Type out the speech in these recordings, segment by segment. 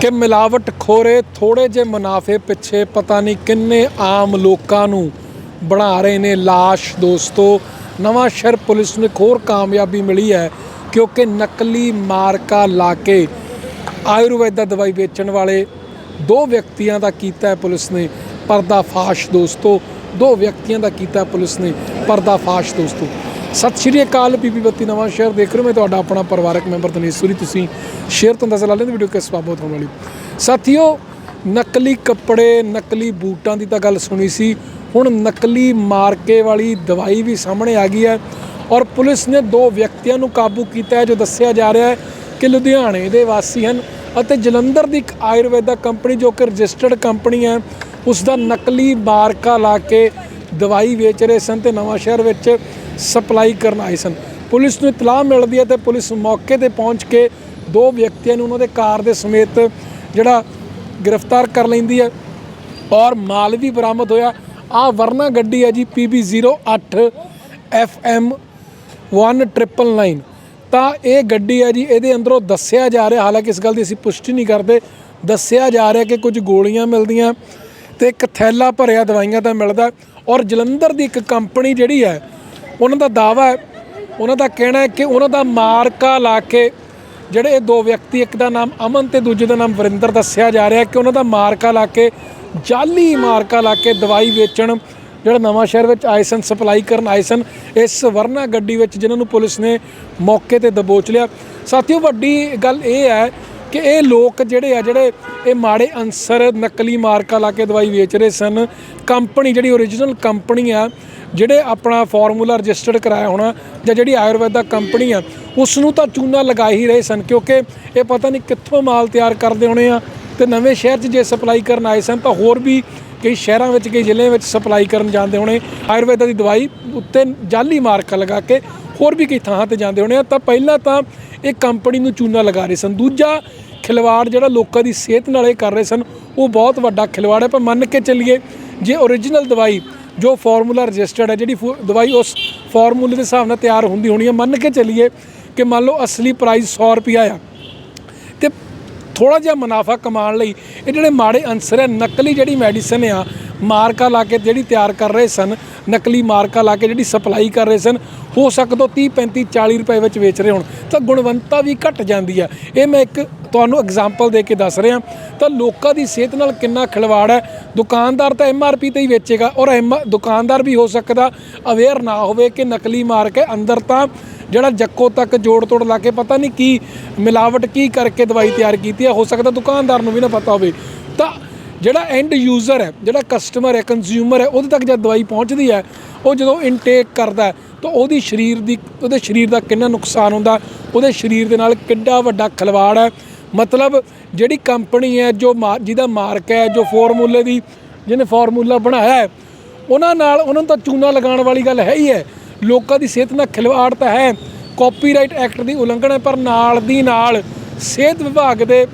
ਕਿ ਮਿਲਾਵਟ ਖੋਰੇ ਥੋੜੇ ਜੇ ਮੁਨਾਫੇ ਪਿੱਛੇ ਪਤਾ ਨਹੀਂ ਕਿੰਨੇ ਆਮ ਲੋਕਾਂ ਨੂੰ ਬਣਾ ਰਹੇ ਨੇ ਲਾਸ਼ ਦੋਸਤੋ। ਨਵਾਂ ਸ਼ਹਿਰ ਪੁਲਿਸ ਨੂੰ ਇੱਕ ਹੋਰ ਕਾਮਯਾਬੀ ਮਿਲੀ ਹੈ ਕਿਉਂਕਿ ਨਕਲੀ ਮਾਰਕਾ ਲਾ ਕੇ ਆਯੁਰਵੈਦਾ ਦਵਾਈ ਵੇਚਣ ਵਾਲੇ ਦੋ ਵਿਅਕਤੀਆਂ ਦਾ ਕੀਤਾ ਹੈ ਪੁਲਿਸ ਨੇ ਪਰਦਾਫਾਸ਼ ਦੋਸਤੋ। ਦੋ ਵਿਅਕਤੀਆਂ ਦਾ ਕੀਤਾ ਪੁਲਿਸ ਨੇ ਪਰਦਾਫਾਸ਼ ਦੋਸਤੋ। ਸਤਿ ਸ਼੍ਰੀ ਅਕਾਲ ਪੀਪੀ ਬੱਤੀ ਨਵਾਂ ਸ਼ਹਿਰ ਦੇਖ ਰਹੇ ਮੈਂ ਤੁਹਾਡਾ ਆਪਣਾ ਪਰਿਵਾਰਕ ਮੈਂਬਰ ਤਨੇਸ਼ਵਰੀ ਤੁਸੀਂ ਸ਼ੇਅਰ ਤੋਂ ਅੰਦਾਜ਼ਾ ਲਾ ਲੈਂਦੇ ਵੀਡੀਓ ਕਿਸ ਬਾਬਤ ਹੋਣ ਵਾਲੀ। ਸਾਥੀਓ, ਨਕਲੀ ਕੱਪੜੇ, ਨਕਲੀ ਬੂਟਾਂ ਦੀ ਤਾਂ ਗੱਲ ਸੁਣੀ ਸੀ। ਹੁਣ ਨਕਲੀ ਮਾਰਕੇ ਵਾਲੀ ਦਵਾਈ ਵੀ ਸਾਹਮਣੇ ਆ ਗਈ ਹੈ ਔਰ ਪੁਲਿਸ ਨੇ ਦੋ ਵਿਅਕਤੀਆਂ ਨੂੰ ਕਾਬੂ ਕੀਤਾ ਹੈ, ਜੋ ਦੱਸਿਆ ਜਾ ਰਿਹਾ ਹੈ ਕਿ ਲੁਧਿਆਣੇ ਦੇ ਵਾਸੀ ਹਨ ਅਤੇ ਜਲੰਧਰ ਦੀ ਇੱਕ ਆਯੁਰਵੈਦਾ ਕੰਪਨੀ, ਜੋ ਕਿ ਰਜਿਸਟਰਡ ਕੰਪਨੀ ਹੈ ਉਸ ਦਾ ਨਕਲੀ ਮਾਰਕਾ ਲਾ ਕੇ ਦਵਾਈ ਵੇਚ ਰਹੇ ਸਨ ਤੇ ਨਵਾਂ ਸ਼ਹਿਰ ਵਿੱਚ ਸਪਲਾਈ ਕਰਨ ਆਏ ਸਨ। ਪੁਲਿਸ ਨੂੰ ਇਤਲਾਹ ਮਿਲਦੀ ਹੈ ਤੇ ਪੁਲਿਸ ਮੌਕੇ ਤੇ ਪਹੁੰਚ ਕੇ ਦੋ ਵਿਅਕਤੀਆਂ ਨੂੰ ਉਹਨਾਂ ਦੇ ਕਾਰ ਦੇ ਸਮੇਤ ਜਿਹੜਾ ਗ੍ਰਿਫਤਾਰ ਕਰ ਲੈਂਦੀ ਹੈ ਔਰ ਮਾਲ ਵੀ ਬਰਾਮਦ ਹੋਇਆ। ਆ ਵਰਨਾ ਗੱਡੀ ਹੈ ਜੀ PB08 FM 1999 ਤਾਂ ਇਹ ਗੱਡੀ ਹੈ ਜੀ, ਇਹਦੇ ਅੰਦਰੋਂ ਦੱਸਿਆ ਜਾ ਰਿਹਾ, ਹਾਲਾਂਕਿ ਇਸ ਗੱਲ ਦੀ ਅਸੀਂ ਪੁਸ਼ਟੀ ਨਹੀਂ ਕਰਦੇ, ਦੱਸਿਆ ਜਾ ਰਿਹਾ ਕਿ ਕੁਝ ਗੋਲੀਆਂ ਮਿਲਦੀਆਂ ਤੇ ਇੱਕ ਥੈਲਾ ਭਰਿਆ ਦਵਾਈਆਂ ਦਾ ਮਿਲਦਾ। ਔਰ ਜਲੰਧਰ ਦੀ ਇੱਕ ਕੰਪਨੀ ਜਿਹੜੀ ਹੈ ਉਹਨਾਂ ਦਾ ਦਾਵਾ ਹੈ, ਉਹਨਾਂ ਦਾ ਕਹਿਣਾ ਹੈ ਕਿ ਉਹਨਾਂ ਦਾ ਮਾਰਕਾ ਲਾ ਕੇ ਜਿਹੜੇ ਇਹ ਦੋ ਵਿਅਕਤੀ, ਇੱਕ ਦਾ ਨਾਮ ਅਮਨ ਤੇ ਦੂਜੇ ਦਾ ਨਾਮ ਵਰਿੰਦਰ ਦੱਸਿਆ ਜਾ ਰਿਹਾ ਹੈ ਕਿ ਉਹਨਾਂ ਦਾ ਮਾਰਕਾ ਲਾ ਕੇ, ਜਾਲੀ ਮਾਰਕਾ ਲਾ ਕੇ ਦਵਾਈ ਵੇਚਣ, ਜਿਹੜਾ ਨਵਾਂ ਸ਼ਹਿਰ ਵਿੱਚ ਆਏ ਸਨ ਸਪਲਾਈ ਕਰਨ ਆਏ ਸਨ, ਇਸ ਵਰਨਾ ਗੱਡੀ ਵਿੱਚ ਜਿਨ੍ਹਾਂ ਨੂੰ ਪੁਲਿਸ ਨੇ ਮੌਕੇ ਤੇ ਦਬੋਚ ਲਿਆ। ਸਾਥੀਓ, ਵੱਡੀ ਗੱਲ ਇਹ ਹੈ ਕਿ ਇਹ ਲੋਕ ਜਿਹੜੇ ਆ, ਜਿਹੜੇ ਇਹ ਮਾੜੇ ਅਨਸਰ ਨਕਲੀ ਮਾਰਕਾ ਲਾ ਕੇ ਦਵਾਈ ਵੇਚ ਰਹੇ ਸਨ, ਕੰਪਨੀ ਜਿਹੜੀ ਓਰੀਜਨਲ ਕੰਪਨੀ ਆ ਜਿਹੜੇ ਆਪਣਾ ਫਾਰਮੂਲਾ ਰਜਿਸਟਰਡ ਕਰਾਇਆ ਹੋਣਾ ਜਾਂ ਜਿਹੜੀ ਆਯੁਰਵੈਦਾ ਕੰਪਨੀ ਆ ਉਸ ਨੂੰ ਤਾਂ ਚੂਨਾ ਲਗਾ ਹੀ ਰਹੇ ਸਨ, ਕਿਉਂਕਿ ਇਹ ਪਤਾ ਨਹੀਂ ਕਿੱਥੋਂ ਮਾਲ ਤਿਆਰ ਕਰਦੇ ਹੋਣੇ ਆ ਤੇ ਨਵੇਂ ਸ਼ਹਿਰ 'ਚ ਜੇ ਸਪਲਾਈ ਕਰਨ ਆਏ ਸਨ ਤਾਂ ਹੋਰ ਵੀ ਕਈ ਸ਼ਹਿਰਾਂ ਵਿੱਚ, ਕਈ ਜ਼ਿਲ੍ਹਿਆਂ ਵਿੱਚ ਸਪਲਾਈ ਕਰਨ ਜਾਂਦੇ ਹੋਣੇ, ਆਯੁਰਵੈਦਾ ਦੀ ਦਵਾਈ ਉੱਤੇ ਜਾਲੀ ਮਾਰਕਾ ਲਗਾ ਕੇ ਹੋਰ ਵੀ ਕਈ ਥਾਂ ਤੇ ਜਾਂਦੇ ਹੋਣੇ ਆ, ਤਾਂ ਪਹਿਲਾਂ ਤਾਂ ਇਹ ਕੰਪਨੀ ਨੂੰ ਚੂਨਾ ਲਗਾ ਰਹੇ ਸਨ। ਦੂਜਾ ਖਿਲਵਾੜ ਜਿਹੜਾ ਲੋਕਾਂ ਦੀ ਸਿਹਤ ਨਾਲ ਇਹ ਕਰ ਰਹੇ ਸਨ, ਉਹ ਬਹੁਤ ਵੱਡਾ ਖਿਲਵਾੜ ਹੈ, ਪਰ ਮੰਨ ਕੇ ਚੱਲੀਏ, ਜੇ ਓਰੀਜਨਲ ਦਵਾਈ ਜੋ ਫਾਰਮੂਲਾ ਰਜਿਸਟਰਡ ਹੈ, ਜਿਹੜੀ ਫੂ- ਦਵਾਈ ਉਸ ਫਾਰਮੂਲੇ ਦੇ ਹਿਸਾਬ ਨਾਲ ਤਿਆਰ ਹੁੰਦੀ ਹੋਣੀ ਹੈ, ਮੰਨ ਕੇ ਚੱਲੀਏ ਕਿ ਮੰਨ ਲਓ ਅਸਲੀ ਪ੍ਰਾਈਸ 100 ਰੁਪਿਆ ਆ, ਤੇ ਥੋੜਾ ਜਿਹਾ ਮੁਨਾਫਾ ਕਮਾਉਣ ਲਈ ਇਹ ਜਿਹੜੇ ਮਾੜੇ ਅਨਸਰ ਹੈ, ਨਕਲੀ ਜਿਹੜੀ ਮੈਡੀਸਨ ਆ, ਮਾਰਕਾ ਲਾ ਕੇ ਜਿਹੜੀ ਤਿਆਰ ਕਰ ਰਹੇ ਸਨ, ਨਕਲੀ ਮਾਰਕਾ ਲਾ ਕੇ ਜਿਹੜੀ ਸਪਲਾਈ ਕਰ ਰਹੇ ਸਨ, ਹੋ ਸਕਦਾ 30 35 40 ਰੁਪਏ ਵਿੱਚ ਵੇਚ ਰਹੇ ਹੋਣ, ਤਾਂ ਗੁਣਵੰਤਾ ਵੀ ਘਟ ਜਾਂਦੀ ਆ। ਇਹ ਮੈਂ ਇੱਕ ਤੁਹਾਨੂੰ ਐਗਜ਼ਾਮਪਲ ਦੇ ਕੇ ਦੱਸ ਰਿਹਾ, ਤਾਂ ਲੋਕਾਂ ਦੀ ਸਿਹਤ ਨਾਲ ਕਿੰਨਾ ਖਿਲਵਾੜ ਹੈ? ਦੁਕਾਨਦਾਰ ਤਾਂ ਐਮਆਰਪੀ ਤੇ ਹੀ ਵੇਚੇਗਾ ਔਰ ਐਮ ਦੁਕਾਨਦਾਰ ਵੀ ਹੋ ਸਕਦਾ ਅਵੇਅਰ ਨਾ ਹੋਵੇ ਕਿ ਨਕਲੀ ਮਾਰ ਕੇ ਅੰਦਰ ਤਾਂ ਜਿਹੜਾ ਜੱਕੋ ਤੱਕ ਜੋੜ ਤੋੜ ਲਾ ਕੇ ਪਤਾ ਨਹੀਂ ਕੀ ਮਿਲਾਵਟ ਕੀ ਕਰਕੇ ਦਵਾਈ ਤਿਆਰ ਕੀਤੀ ਹੈ, ਹੋ ਸਕਦਾ ਦੁਕਾਨਦਾਰ ਨੂੰ ਵੀ ਨਾ ਪਤਾ ਹੋਵੇ। ਤਾਂ ਜਿਹੜਾ ਐਂਡ ਯੂਜ਼ਰ ਹੈ, ਜਿਹੜਾ ਕਸਟਮਰ ਹੈ ਕੰਜ਼ਿਊਮਰ ਹੈ, ਉਹਦੇ ਤੱਕ ਜਦ ਦਵਾਈ ਪਹੁੰਚਦੀ ਹੈ, ਉਹ ਜਦੋਂ ਇਨਟੇਕ ਕਰਦਾ ਤਾਂ ਉਹਦੀ ਸਰੀਰ ਦੀ, ਉਹਦੇ ਸਰੀਰ ਦਾ ਕਿੰਨਾ ਨੁਕਸਾਨ ਹੁੰਦਾ, ਉਹਦੇ ਸਰੀਰ ਦੇ ਨਾਲ ਕਿੰਨਾ ਵੱਡਾ ਖਿਲਵਾੜ ਹੈ। ਮਤਲਬ ਜਿਹੜੀ ਕੰਪਨੀ ਹੈ, ਜੋ ਮਾ- ਜਿਹਦਾ ਮਾਰਕ ਹੈ, ਜੋ ਫਾਰਮੂਲੇ ਦੀ, ਜਿਹਨੇ ਫਾਰਮੂਲਾ ਬਣਾਇਆ ਹੈ, ਉਹਨਾਂ ਨਾਲ ਉਹਨਾਂ ਨੂੰ ਤਾਂ ਚੂਨਾ ਲਗਾਉਣ ਵਾਲੀ ਗੱਲ ਹੈ ਹੀ ਹੈ। ਲੋਕਾਂ ਦੀ ਸਿਹਤ ਨਾਲ ਖਿਲਵਾੜ ਤਾਂ ਹੈ। ਕਾਪੀਰਾਈਟ ਐਕਟ ਦੀ ਉਲੰਘਣਾ ਹੈ, ਪਰ ਨਾਲ ਦੀ ਨਾਲ ਸਿਹਤ ਵਿਭਾਗ ਦੇ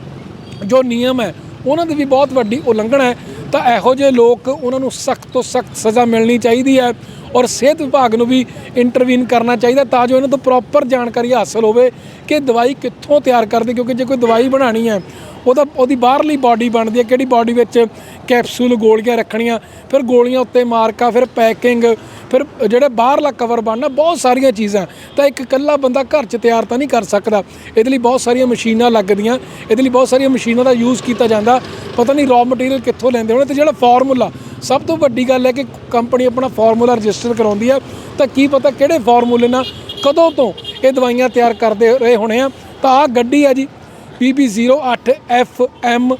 ਜੋ ਨਿਯਮ ਹੈ, ਉਹਨਾਂ ਦੀ ਵੀ ਬਹੁਤ ਵੱਡੀ ਉਲੰਘਣਾ ਹੈ। ਤਾਂ ਇਹੋ ਜਿਹੇ ਲੋਕ ਉਹਨਾਂ ਨੂੰ ਸਖਤ ਤੋਂ ਸਖਤ ਸਜ਼ਾ ਮਿਲਣੀ ਚਾਹੀਦੀ ਹੈ। ਔਰ ਸਿਹਤ ਵਿਭਾਗ ਨੂੰ ਵੀ ਇੰਟਰਵੀਨ ਕਰਨਾ ਚਾਹੀਦਾ ਤਾਂ ਜੋ ਇਹਨਾਂ ਤੋਂ ਪ੍ਰੋਪਰ ਜਾਣਕਾਰੀ ਹਾਸਲ ਹੋਵੇ ਕਿ ਦਵਾਈ ਕਿੱਥੋਂ ਤਿਆਰ ਕਰਦੇ, ਕਿਉਂਕਿ ਜੇ ਕੋਈ ਦਵਾਈ ਬਣਾਣੀ ਹੈ, ਉਹਦਾ, ਉਹਦੀ ਬਾਹਰਲੀ ਬਾਡੀ ਬਣਦੀ ਹੈ, ਕਿਹੜੀ ਬਾਡੀ ਵਿੱਚ ਕੈਪਸੂਲ ਗੋਲੀਆਂ ਰੱਖਣੀਆਂ, ਫਿਰ ਗੋਲੀਆਂ ਉੱਤੇ ਮਾਰਕਾ, ਫਿਰ ਪੈਕਿੰਗ ਫਿਰ ਜਿਹੜੇ ਬਾਹਰਲਾ ਕਵਰ ਬਣਨਾ, ਬਹੁਤ ਸਾਰੀਆਂ ਚੀਜ਼ਾਂ, ਤਾਂ ਇੱਕ ਇਕੱਲਾ ਬੰਦਾ ਘਰ 'ਚ ਤਿਆਰ ਤਾਂ ਨਹੀਂ ਕਰ ਸਕਦਾ। ਇਹਦੇ ਲਈ ਬਹੁਤ ਸਾਰੀਆਂ ਮਸ਼ੀਨਾਂ ਲੱਗਦੀਆਂ, ਇਹਦੇ ਲਈ ਬਹੁਤ ਸਾਰੀਆਂ ਮਸ਼ੀਨਾਂ ਦਾ ਯੂਜ਼ ਕੀਤਾ ਜਾਂਦਾ। ਪਤਾ ਨਹੀਂ ਰॉ ਮਟੀਰੀਅਲ ਕਿੱਥੋਂ ਲੈਂਦੇ ਹੋਣੇ ਤੇ ਜਿਹੜਾ ਫਾਰਮੂਲਾ ਸਭ ਤੋਂ ਵੱਡੀ ਗੱਲ ਹੈ ਕਿ ਕੰਪਨੀ ਆਪਣਾ ਫਾਰਮੂਲਾ ਰਜਿਸਟਰ ਕਰਾਉਂਦੀ ਹੈ। ਤਾਂ ਕੀ ਪਤਾ ਕਿਹੜੇ ਫਾਰਮੂਲੇ ਨਾਲ ਕਦੋਂ ਤੋਂ ਇਹ ਦਵਾਈਆਂ ਤਿਆਰ ਕਰਦੇ ਰਹੇ ਹੋਣੇ ਆ। ਤਾਂ ਆਹ ਗੱਡੀ ਹੈ ਜੀ PB08FM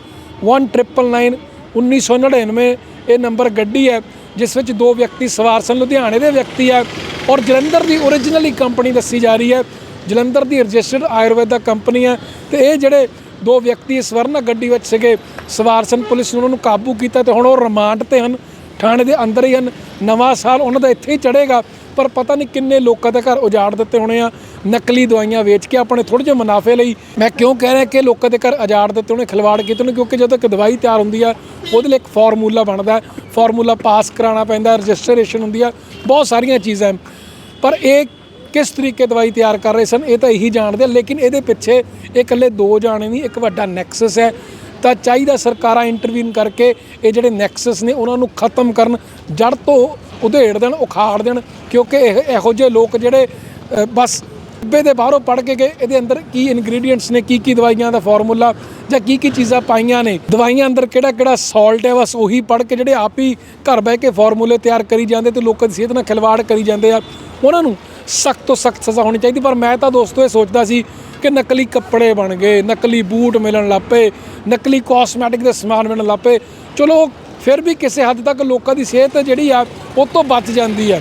1999 1999 ਇਹ ਨੰਬਰ ਗੱਡੀ ਹੈ, ਜਿਸ ਵਿੱਚ ਦੋ ਵਿਅਕਤੀ ਸਵਾਰ ਸਨ। ਲੁਧਿਆਣੇ ਦੇ ਵਿਅਕਤੀ ਆ ਔਰ ਜਲੰਧਰ ਦੀ ਓਰੀਜਨਲੀ ਕੰਪਨੀ ਦੱਸੀ ਜਾ ਰਹੀ ਹੈ। ਜਲੰਧਰ ਦੀ ਰਜਿਸਟਰਡ ਆਯੁਰਵੈਦਾ ਕੰਪਨੀ ਹੈ। ਤੇ ਇਹ ਜਿਹੜੇ ਦੋ ਵਿਅਕਤੀ ਇਸ ਗੱਡੀ ਵਿੱਚ ਸੀਗੇ। ਸਵਾਰ ਸਨ, ਪੁਲਿਸ ਨੇ ਉਹਨਾਂ ਨੂੰ ਕਾਬੂ ਕੀਤਾ ਤੇ ਹੁਣ ਉਹ ਰਿਮਾਂਡ ਤੇ ਹਨ। ਥਾਣੇ ਦੇ ਅੰਦਰ ਹੀ ਹਨ। ਨਵਾਂ ਸਾਲ ਉਹਨਾਂ ਦਾ ਇੱਥੇ ਹੀ ਚੜ੍ਹੇਗਾ, ਪਰ ਪਤਾ ਨਹੀਂ ਕਿੰਨੇ ਲੋਕਾਂ ਦੇ ਘਰ ਉਜਾੜ ਦਿੱਤੇ ਹੋਣੇ ਆ। ਨਕਲੀ ਦਵਾਈਆਂ ਵੇਚ ਕੇ ਆਪਣੇ ਥੋੜੇ ਜਿਹੇ ਮੁਨਾਫੇ ਲਈ। ਮੈਂ ਕਿਉਂ ਕਹਿ ਰਿਹਾ ਕਿ ਲੋਕਾਂ ਦੇ ਘਰ ਉਜਾੜ ਦਿੱਤੇ ਹੋਣੇ, ਖਿਲਵਾੜ ਕੀਤੇ ਨੇ ਕਿਉਂਕਿ ਜਦੋਂ ਇੱਕ ਦਵਾਈ ਤਿਆਰ ਹੁੰਦੀ ਆ, ਉਹਦੇ ਲਈ ਇੱਕ ਫਾਰਮੂਲਾ ਬਣਦਾ। ਫਾਰਮੂਲਾ ਪਾਸ ਕਰਾਉਣਾ ਪੈਂਦਾ, ਰਜਿਸਟ੍ਰੇਸ਼ਨ ਹੁੰਦੀ ਆ, ਬਹੁਤ ਸਾਰੀਆਂ ਚੀਜ਼ਾਂ। ਪਰ ਇਹ ਕਿਸ ਤਰੀਕੇ ਦਵਾਈ ਤਿਆਰ ਕਰ ਰਹੇ ਸਨ ਇਹ ਤਾਂ ਇਹੀ ਜਾਣਦੇ ਆ, ਲੇਕਿਨ ਇਹਦੇ ਪਿੱਛੇ ਇਹ ਇਕੱਲੇ ਦੋ ਜਾਣੇ ਨਹੀਂ ਇੱਕ ਵੱਡਾ ਨੈਕਸਸ ਹੈ। ਤਾਂ ਚਾਹੀਦਾ ਸਰਕਾਰਾਂ ਇੰਟਰਵੀਨ ਕਰਕੇ ਇਹ ਜਿਹੜੇ ਨੈਕਸਸ ਨੇ ਉਹਨਾਂ ਨੂੰ ਖਤਮ ਕਰਨ ਜੜ ਤੋਂ ਉਧੇੜ ਦੇਣ ਉਖਾੜ ਦੇਣ ਕਿਉਂਕਿ ਇਹ ਇਹੋ ਜਿਹੇ ਲੋਕ ਜਿਹੜੇ ਬਸ ਡੱਬੇ ਦੇ ਬਾਹਰੋਂ ਪੜ ਕੇ ਗਏ ਇਹਦੇ ਅੰਦਰ ਕੀ ਇਨਗਰੀਡੀਅੰਟਸ ਨੇ ਕੀ ਕੀ ਦਵਾਈਆਂ ਦਾ ਫਾਰਮੂਲਾ ਜਾਂ ਕੀ ਕੀ ਚੀਜ਼ਾਂ ਪਾਈਆਂ ਨੇ ਦਵਾਈਆਂ ਅੰਦਰ ਕਿਹੜਾ ਕਿਹੜਾ ਸਾਲਟ ਹੈ ਬਸ ਉਹੀ ਪੜ ਕੇ ਜਿਹੜੇ ਆਪ ਹੀ ਘਰ ਬਹਿ ਕੇ ਫਾਰਮੂਲੇ ਤਿਆਰ ਕਰੀ ਜਾਂਦੇ ਤੇ ਲੋਕਾਂ ਦੀ ਸਿਹਤ ਨਾਲ ਖਿਲਵਾੜ ਕਰੀ ਜਾਂਦੇ ਆ। ਉਹਨਾਂ ਨੂੰ ਸਖਤ ਤੋਂ ਸਖਤ ਸਜ਼ਾ ਹੋਣੀ ਚਾਹੀਦੀ, ਪਰ ਮੈਂ ਤਾਂ ਦੋਸਤੋ ਇਹ ਸੋਚਦਾ ਸੀ ਕਿ ਨਕਲੀ ਕੱਪੜੇ ਬਣ ਗਏ, ਨਕਲੀ ਬੂਟ ਮਿਲਣ ਲੱਪੇ ਨਕਲੀ ਕਾਸਮੈਟਿਕ ਦੇ ਸਮਾਨ ਮਿਲਣ ਲੱਪੇ ਚਲੋ, ਫਿਰ ਵੀ ਕਿਸੇ ਹੱਦ ਤੱਕ ਲੋਕਾਂ ਦੀ ਸਿਹਤ ਜਿਹੜੀ ਆ, ਉਹ ਤੋਂ ਬਚ ਜਾਂਦੀ ਆ।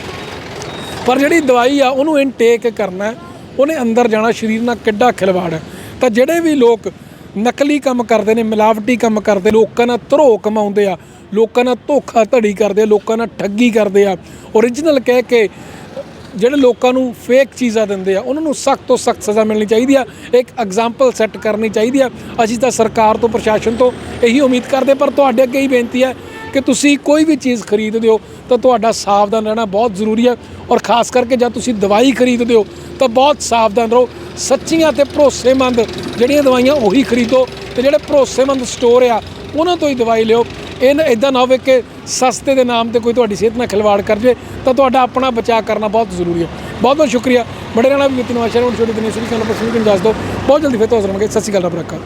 ਪਰ ਜਿਹੜੀ ਦਵਾਈ ਆ, ਉਹਨੂੰ ਇਨਟੇਕ ਕਰਨਾ ਉਹਨੇ ਅੰਦਰ ਜਾਣਾ, ਸਰੀਰ ਨਾਲ ਕਿੱਡਾ ਖਿਲਵਾੜ ਹੈ। ਤਾਂ ਜਿਹੜੇ ਵੀ ਲੋਕ ਨਕਲੀ ਕੰਮ ਕਰਦੇ ਨੇ, ਮਿਲਾਵਟੀ ਕੰਮ ਕਰਦੇ, ਲੋਕਾਂ ਨਾਲ ਧਰੋ ਕਮਾਉਂਦੇ ਆ, ਲੋਕਾਂ ਨਾਲ ਧੋਖਾ ਧੜੀ ਕਰਦੇ ਲੋਕਾਂ ਨਾਲ ਠੱਗੀ ਕਰਦੇ ਆ ਓਰੀਜਨਲ ਕਹਿ ਕੇ ਜਿਹੜੇ ਲੋਕਾਂ ਨੂੰ ਫੇਕ ਚੀਜ਼ਾਂ ਦਿੰਦੇ ਆ, ਉਹਨਾਂ ਨੂੰ ਸਖਤ ਤੋਂ ਸਖਤ ਸਜ਼ਾ ਮਿਲਣੀ ਚਾਹੀਦੀ ਆ। ਇੱਕ ਐਗਜ਼ਾਮਪਲ ਸੈੱਟ ਕਰਨੀ ਚਾਹੀਦੀ ਆ। ਅਸੀਂ ਤਾਂ ਸਰਕਾਰ ਤੋਂ, ਪ੍ਰਸ਼ਾਸਨ ਤੋਂ ਇਹੀ ਉਮੀਦ ਕਰਦੇ, ਪਰ ਤੁਹਾਡੇ ਅੱਗੇ ਹੀ ਬੇਨਤੀ ਹੈ ਕਿ ਤੁਸੀਂ ਕੋਈ ਵੀ ਚੀਜ਼ ਖਰੀਦਦੇ ਹੋ, ਤਾਂ ਤੁਹਾਡਾ ਸਾਵਧਾਨ ਰਹਿਣਾ ਬਹੁਤ ਜ਼ਰੂਰੀ ਹੈ ਔਰ ਖਾਸ ਕਰਕੇ ਜਦ ਤੁਸੀਂ ਦਵਾਈ ਖਰੀਦਦੇ ਹੋ, ਤਾਂ ਬਹੁਤ ਸਾਵਧਾਨ ਰਹੋ। ਸੱਚੀਆਂ ਤੇ ਭਰੋਸੇਮੰਦ ਜਿਹੜੀਆਂ ਦਵਾਈਆਂ ਉਹੀ ਖਰੀਦੋ, ਤੇ ਜਿਹੜੇ ਭਰੋਸੇਮੰਦ ਸਟੋਰ ਆ, ਉਹਨਾਂ ਤੋਂ ਹੀ ਦਵਾਈ ਲਿਓ। ਇਹ ਨਾ ਇਦਾਂ ਨਾ ਹੋਵੇ ਕਿ ਸਸਤੇ ਦੇ ਨਾਮ ਤੇ ਕੋਈ ਤੁਹਾਡੀ ਸਿਹਤ ਨਾਲ ਖਿਲਵਾੜ ਕਰ ਜੇ ਤਾਂ ਤੁਹਾਡਾ ਆਪਣਾ ਬਚਾਅ ਕਰਨਾ ਬਹੁਤ ਜ਼ਰੂਰੀ ਹੈ। ਬਹੁਤ ਬਹੁਤ ਸ਼ੁਕਰੀਆ। ਬੜੇ ਰਹਿਣਾ ਵੀ ਮਿੱਤਰ ਨਵਾਂ ਸ਼ਹਿਰ ਹੁਣ ਛੋਟੀ ਦਿਨੀ ਸ੍ਰੀ ਕਾਲ ਪਰਸਨ ਨੂੰ ਦੱਸ ਦਿਓ। ਬਹੁਤ ਜਲਦੀ ਫਿਰ ਤੋਂ ਹਾਜ਼ਰ ਹੋਵਾਂਗੇ। ਸਤਿ ਸ਼੍ਰੀ ਅਕਾਲ, ਰੱਬ ਰੱਖਾ